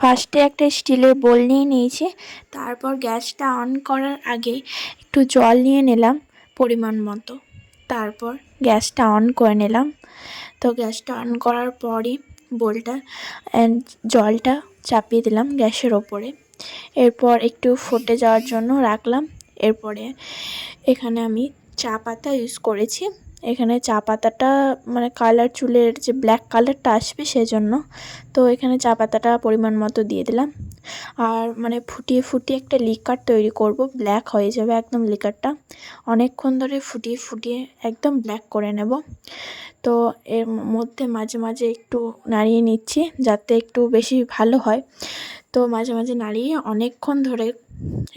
ফার্স্টে একটা স্টিলের বোল নিয়ে নিয়েছি, তারপর গ্যাসটা অন করার আগে একটু জল নিয়ে নিলাম পরিমাণ মতো। তারপর গ্যাসটা অন করে নিলাম। তো গ্যাসটা অন করার পরই বোলটা জলটা চাপিয়ে দিলাম গ্যাসের ওপরে। এরপর একটু ফুটে যাওয়ার জন্য রাখলাম। এরপরে এখানে আমি চা পাতা ইউজ করেছি। এখানে চা পাতাটা মানে কালার চুলের যে ব্ল্যাক কালারটা আসবে সেজন্য, তো এখানে চা পাতাটা পরিমাণ মতো দিয়ে দিলাম। আর মানে ফুটিয়ে ফুটিয়ে একটা লিকার তৈরি করব ব্ল্যাক হয়ে যাবে একদম লিকারটা। অনেকক্ষণ ধরে ফুটিয়ে ফুটিয়ে একদম ব্ল্যাক করে নেব। তো এর মধ্যে মাঝে মাঝে একটু নাড়িয়ে নিচ্ছি, যাতে একটু বেশি ভালো হয়। তো মাঝে মাঝে নাড়িয়ে অনেকক্ষণ ধরে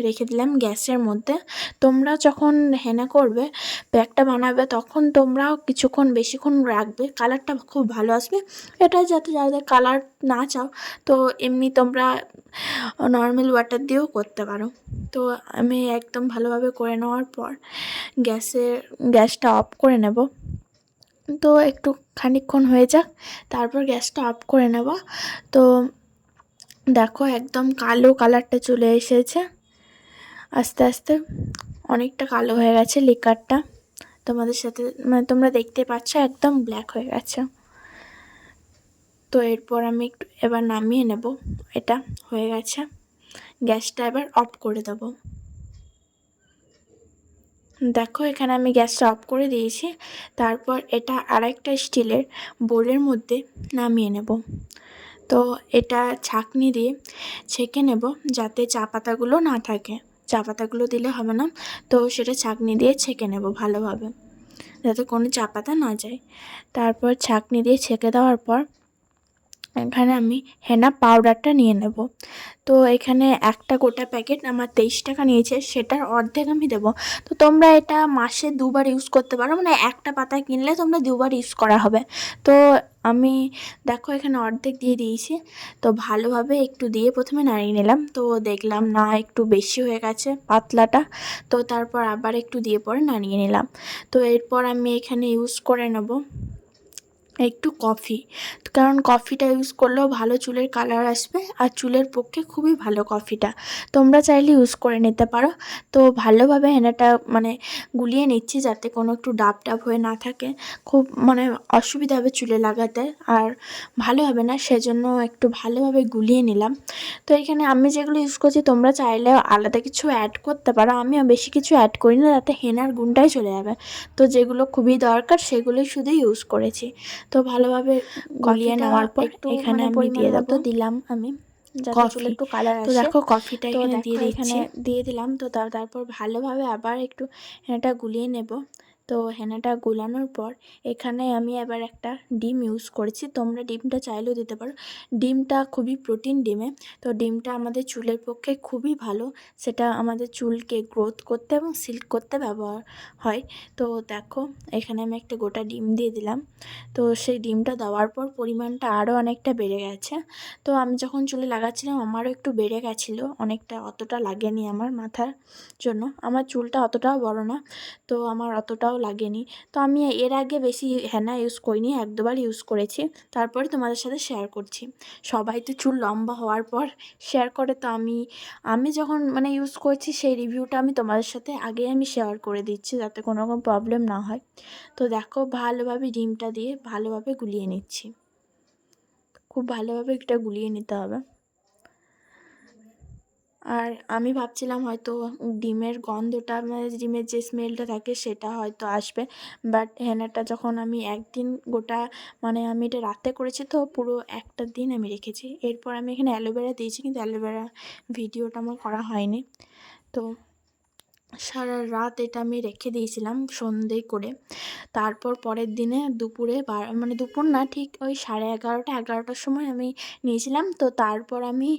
রেখে দিলাম গ্যাসের মধ্যে। তোমরা যখন হেনা করবে, প্যাকটা বানাবে, তখন তোমরাও কিছুক্ষণ, বেশিক্ষণ রাখবে। কালারটা খুব ভালো আসবে। এটা যাতে যাদের কালার না চাও, তো এমনি তোমরা নর্মাল ওয়াটার দিয়েও করতে পারো। তো আমি একদম ভালোভাবে করে নেওয়ার পর গ্যাসের, গ্যাসটা অফ করে নেব। তো একটু খানিকক্ষণ হয়ে যাক, তারপর গ্যাসটা অফ করে নেব। তো দেখো একদম কালো কালারটা চলে এসেছে। আস্তে আস্তে অনেকটা কালো হয়ে গেছে লিকারটা। তোমাদের সাথে মানে তোমরা দেখতে পাচ্ছ একদম ব্ল্যাক হয়ে গেছে। তো এরপর আমি একটু এবার নামিয়ে নেব, এটা হয়ে গেছে। গ্যাসটা এবার অফ করে দেব। দেখো এখানে আমি গ্যাসটা অফ করে দিয়েছি, তারপর এটা আরেকটা স্টিলের বোলের মধ্যে নামিয়ে নেব। তো এটা ছাঁকনি দিয়ে ছেঁকে নেব যাতে চা পাতাগুলো না থাকে। চা পাতাগুলো দিলে হবে না, তো সেটা ছাঁকনি দিয়ে ছেঁকে নেব ভালোভাবে, যাতে কোনো চা পাতা না যায়। তারপর ছাঁকনি দিয়ে ছেঁকে দেওয়ার পর এখানে আমি হেনা পাউডারটা নিয়ে নেব। তো এখানে একটা গোটা প্যাকেট আমার তেইশ টাকা নিয়েছে, সেটার অর্ধেক আমি দেবো। তো তোমরা এটা মাসে দুবার ইউজ করতে পারো মানে একটা পাতা কিনলে তোমরা দুবার ইউজ করা হবে। তো আমি দেখো এখানে অর্ধেক দিয়ে দিয়েছি। তো ভালোভাবে একটু দিয়ে প্রথমে নাড়িয়ে নিলাম। তো দেখলাম না, একটু বেশি হয়ে গেছে পাতলাটা। তো তারপর আবার একটু দিয়ে পরে নাড়িয়ে নিলাম। তো এরপর আমি এখানে ইউজ করে নেব। একটু কফি। কারণ কফিটা ইউজ করলেও ভালো চুলের কালার আসবে আর চুলের পক্ষে খুবই ভালো কফিটা। তোমরা চাইলে ইউজ করে নিতে পারো। তো ভালোভাবে হেনাটা মানে গুলিয়ে নিচ্ছি যাতে কোনো একটু ডাব ডাব হয়ে না থাকে। খুব মানে অসুবিধা হবে চুলে লাগাতে আর ভালো হবে না, সেজন্য একটু ভালোভাবে গুলিয়ে নিলাম। তো এখানে আমি যেগুলো ইউজ করছি, তোমরা চাইলে আলাদা কিছু অ্যাড করতে পারো। আমি বেশি কিছু অ্যাড করি না, যাতে হেনার গুণটাই চলে যাবে। তো যেগুলো খুবই দরকার, সেগুলোই শুধু ইউজ করেছি। তো ভালোভাবে গলিয়ে নেওয়ার পর এখানে আমি দিয়ে দেবো। দিলাম আমি কফি। একটু কালার তো দেখো কফিটা এখানে দিয়ে এখানে দিয়ে দিলাম। তো তার- তারপর ভালোভাবে আবার একটু এটা গুলিয়ে নেব। তো হেনাটা গুলানোর পর এখানে আমি এবার একটা ডিম ইউজ করেছি। তোমরা ডিমটা চাইলেও দিতে পারো। ডিমটা খুবই প্রোটিন ডিমে। তো ডিমটা আমাদের চুলের পক্ষে খুবই ভালো। সেটা আমাদের চুলকে গ্রোথ করতে এবং সিল্ক করতে ব্যবহার হয়। তো দেখো, এখানে আমি একটা গোটা ডিম দিয়ে দিলাম। তো সেই ডিমটা দেওয়ার পর পরিমাণটা আরও অনেকটা বেড়ে গেছে। তো আমি যখন চুলে লাগাচ্ছিলাম, আমারও একটু বেড়ে গেছিল। অনেকটা অতটা লাগেনি আমার মাথার জন্য। আমার চুলটা অতটাও বড় না। তো আমার অতটাও লাগেনি। তো আমি এর আগে বেশি হেনা ইউজ করিনি এক দুবার ইউজ করেছি। তারপরে তোমাদের সাথে শেয়ার করছি। সবাই তো চুল লম্বা হওয়ার পর শেয়ার করে, তো আমি আমি যখন মানে ইউজ করছি সেই রিভিউটা আমি তোমাদের সাথে আগেই আমি শেয়ার করে দিচ্ছি যাতে কোনো রকম প্রবলেম না হয়। তো দেখো, ভালোভাবে ডিমটা দিয়ে ভালোভাবে গুলিয়ে নিচ্ছি। খুব ভালোভাবে এটা গুলিয়ে নিতে হবে। আর আমি ভাবছিলাম হয়তো ডিমের গন্ধটা মানে ডিমের যে স্মেলটা থাকে সেটা হয়তো আসবে। বাট হেনাটা যখন আমি একদিন গোটা মানে আমি এটা রাতে করেছি তো পুরো একটা দিন আমি রেখেছি। এরপর আমি এখানে অ্যালোভেরা দিয়েছি কিন্তু অ্যালোভেরা ভিডিওটা আমার করা হয়নি। তো সারা রাত এটা আমি রেখে দিয়েছিলাম সন্ধে করে। তারপর পরের দিনে দুপুরে মানে দুপুর না, ঠিক ওই সাড়ে এগারোটা, এগারোটার সময় আমি নিয়েছিলাম। তো তারপর আমি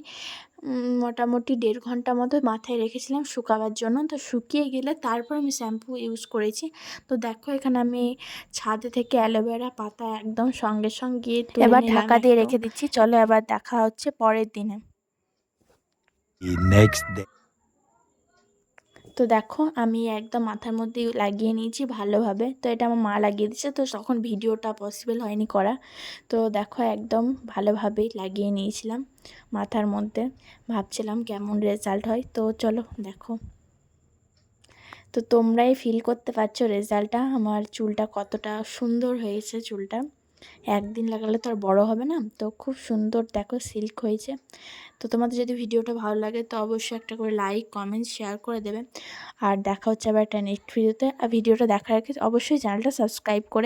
মোটামুটি দেড় ঘণ্টা মতো মাথায় রেখেছিলাম শুকাবার জন্য। তো শুকিয়ে গেলে তারপর আমি শ্যাম্পু ইউজ করেছি। তো দেখো এখানে আমি ছাদে থেকে অ্যালোভেরা পাতা একদম সঙ্গে সঙ্গে এবার ঢাকা দিয়ে রেখে দিচ্ছি। চলো এবার দেখা হচ্ছে পরের দিনে। নেক্সট. তো দেখো, আমি একদম মাথার মধ্যে লাগিয়ে নিয়েছি ভালোভাবে। তো এটা আমার মা লাগিয়ে দিচ্ছে তো তখন ভিডিওটা পসিবল হয়নি করা। তো দেখো, একদম ভালোভাবেই লাগিয়ে নিয়েছিলাম মাথার মধ্যে। ভাবছিলাম কেমন রেজাল্ট হয়। তো চলো, দেখো। তো তোমরাই ফিল করতে পারছ রেজাল্টটা আমার চুলটা কতটা সুন্দর হয়েছে চুলটা। একদিন লাগালে তো আর বড়ো হবে না। তো খুব সুন্দর দেখো সিল্ক হয়েছে। তো তোমাদের যদি ভিডিওটা ভালো লাগে তো অবশ্যই একটা করে লাইক কমেন্ট শেয়ার করে দেবে। আর দেখা হচ্ছে আবার একটা নেক্সট ভিডিওতে আর ভিডিওটা দেখার আগে অবশ্যই চ্যানেলটা সাবস্ক্রাইব করে